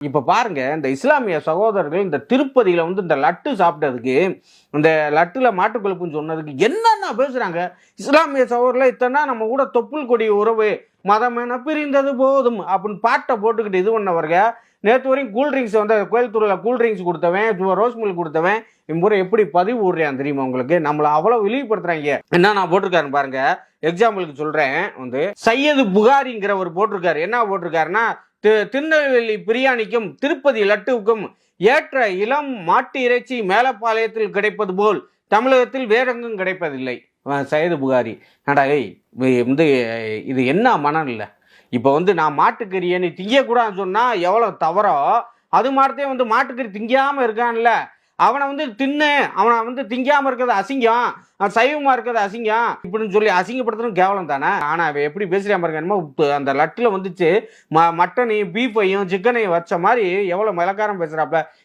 இப்ப பாருங்க இந்த இஸ்லாமிய சகோதரர்கள் இந்த திருப்பதியில வந்து இந்த லட்டு சாப்பிட்டதுக்கு இந்த லட்டுல மாட்டுக்கொழுப்புன்னு சொன்னதுக்கு என்னென்ன பேசுறாங்க? இஸ்லாமிய சகோதரில் இத்தனை நம்ம கூட தொப்புள் கொடி உறவு மதம் என பிரிந்தது போதும் அப்படின்னு பாட்டை போட்டுக்கிட்டு இது பண்ணவர்க நேற்று வரையும் கூல்ட்ரிங்க்ஸ் வந்து கோயம்புத்தூரில் கூல்ட்ரிங்க்ஸ் கொடுத்தவன் ரோஸ் மில்க் கொடுத்தவன் இம்முறை எப்படி பதிவு விடுறான் தெரியுமா உங்களுக்கு? நம்மளை அவ்வளோ இழிவுபடுத்துறாங்க என்ன நான் போட்டிருக்காருன்னு பாருங்க எக்ஸாம்பிளுக்கு சொல்கிறேன் வந்து சையது புகாரிங்கிறவர் போட்டிருக்காரு. என்ன போட்டிருக்காருன்னா திருநெல்வேலி பிரியாணிக்கும் திருப்பதி லட்டுவுக்கும் ஏற்ற இளம் மாட்டு இறைச்சி மேலப்பாளையத்தில் கிடைப்பது போல் தமிழகத்தில் வேறெங்கும் கிடைப்பதில்லை. சையது புகாரி. நடா ஏய் வந்து இது என்ன மனம் இல்லை இப்போ வந்து நான் மாட்டுக்கறியை நீ திங்கக்கூடாதுன்னு சொன்னால் எவ்வளோ தவறோ அது மாதிரியே வந்து மாட்டுக்கறி திங்காமல் இருக்கான்ல. அவனை வந்து தின்னு அவனை வந்து திங்காமல் இருக்கிறது அசிங்கம் அவன் சைவமாக இருக்கிறது அசிங்கம் இப்படின்னு சொல்லி அசிங்கப்படுத்துறது கேவலம் தானே? ஆனால் அவன் எப்படி பேசுகிறான் இருக்கானுமோ என்னமோ அந்த லட்டில் வந்துச்சு ம மட்டனையும் பீஃபையும் சிக்கனையும் வச்ச மாதிரி எவ்வளோ மிளக்காரம் பேசுகிறாப்ப